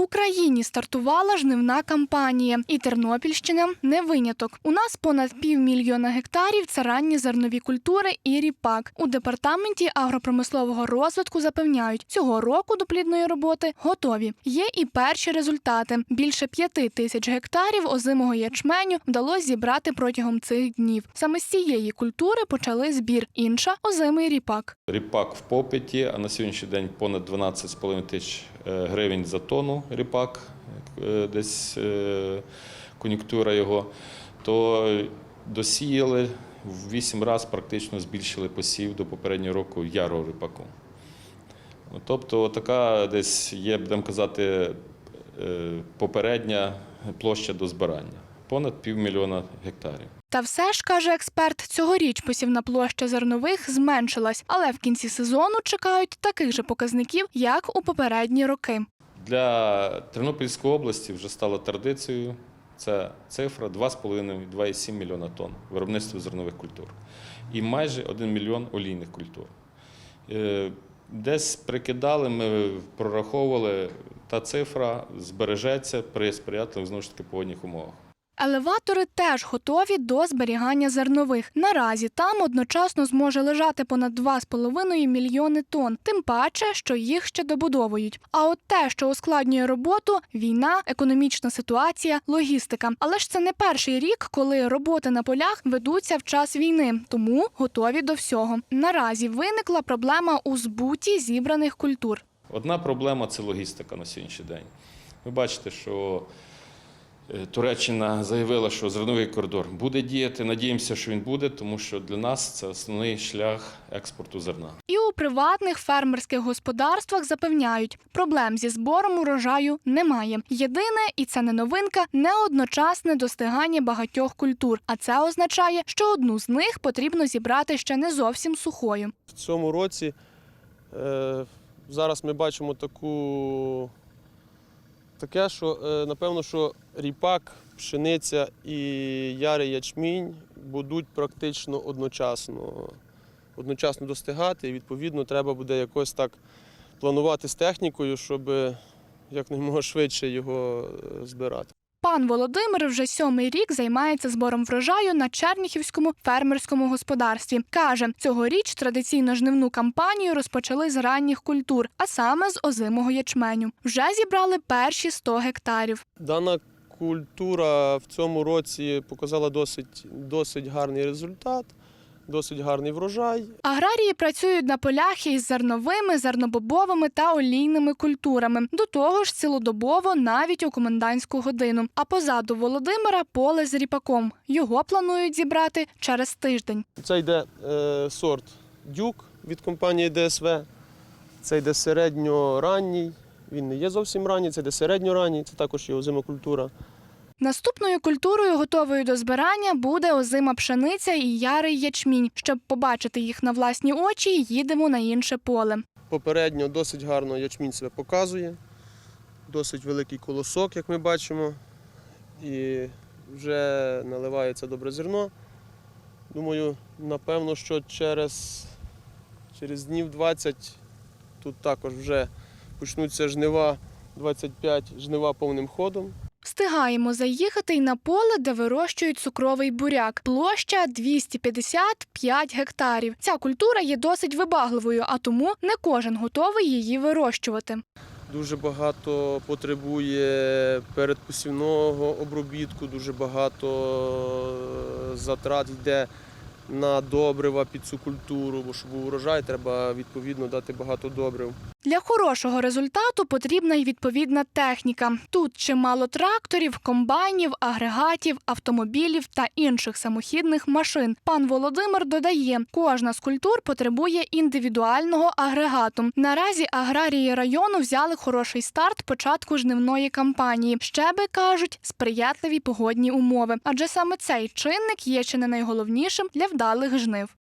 Україні стартувала жнивна кампанія, і Тернопільщина не виняток. У нас понад півмільйона гектарів це ранні зернові культури і ріпак. У департаменті агропромислового розвитку запевняють, цього року до плідної роботи готові. Є і перші результати. Більше п'яти тисяч гектарів озимого ячменю вдалося зібрати протягом цих днів. Саме з цієї культури почали збір. Інша озимий ріпак. Ріпак в попиті, а на сьогоднішній день понад 12,5 тисяч гривень за тонну ріпак, е, десь е, кон'юнктура його, то досіяли в 8 разів практично збільшили посів до попереднього року ярого ріпаку. Ну, Тобто така десь є, будемо казати, е, попередня площа до збирання. Понад півмільйона гектарів. Та все ж каже експерт, цьогоріч посівна площа зернових зменшилась, але в кінці сезону чекають таких же показників, як у попередні роки. Для Тернопільської області вже стало традицією. Це цифра 2,5-2,7 мільйона тонн виробництва зернових культур і майже 1 мільйон олійних культур. Е, Десь прикидали, ми прораховували, та цифра збережеться при сприятливих знову ж таки погодних умовах. Елеватори теж готові до зберігання зернових. Наразі там одночасно зможе лежати понад 2,5 мільйони тонн, тим паче, що їх ще добудовують. А от те, що ускладнює роботу війна, економічна ситуація, логістика. Але ж це не перший рік, коли роботи на полях ведуться в час війни, тому готові до всього. Наразі виникла проблема у збуті зібраних культур. Одна проблема це логістика на сьогоднішній день. Ви бачите, що Туреччина заявила, що зерновий коридор буде діяти. Надіємося, що він буде, тому що для нас це основний шлях експорту зерна. І у приватних фермерських господарствах запевняють, проблем зі збором урожаю немає. Єдине, і це не новинка, неодночасне достигання багатьох культур. А це означає, що одну з них потрібно зібрати ще не зовсім сухою. В цьому році е, зараз ми бачимо таку, таке, що е, напевно, що ріпак, пшениця і ярий ячмінь будуть практично одночасно, одночасно достигати. І відповідно треба буде якось так планувати з технікою, щоб якнаймога швидше його е, збирати. Пан Володимир вже сьомий рік займається збором врожаю на Черніхівському фермерському господарстві. Каже, цьогоріч традиційно жнивну кампанію розпочали з ранніх культур, а саме з озимого ячменю. Вже зібрали перші 100 гектарів. Дана культура в цьому році показала досить, досить гарний результат, досить гарний врожай. Аграрії працюють на полях із зерновими, зернобобовими та олійними культурами. До того ж, цілодобово навіть у комендантську годину. А позаду Володимира поле з ріпаком. Його планують зібрати через тиждень. Це йде е, сорт дюк від компанії ДСВ. Це йде середньоранній. Він не є зовсім ранній, це йде середньоранній, це також є озимокультура. Наступною культурою, готовою до збирання, буде озима пшениця і ярий ячмінь. Щоб побачити їх на власні очі, їдемо на інше поле. Попередньо досить гарно ячмінь себе показує, досить великий колосок, як ми бачимо, і вже наливається добре зерно. Думаю, напевно, що через, через днів 20 тут також вже почнуться жнива, 25 жнива повним ходом. Встигаємо заїхати й на поле, де вирощують цукровий буряк. Площа 255 гектарів. Ця культура є досить вибагливою, а тому не кожен готовий її вирощувати. Дуже багато потребує передпосівного обробітку, дуже багато е, затрат йде на добрива під цю культуру, бо щоб був урожай, треба відповідно дати багато добрив. Для хорошого результату потрібна й відповідна техніка. Тут чимало тракторів, комбайнів, агрегатів, автомобілів та інших самохідних машин. Пан Володимир додає, кожна з культур потребує індивідуального агрегату. Наразі аграрії району взяли хороший старт початку жнивної кампанії. Ще би кажуть, сприятливі погодні умови, адже саме цей чинник є чи не найголовнішим для вдалих жнив.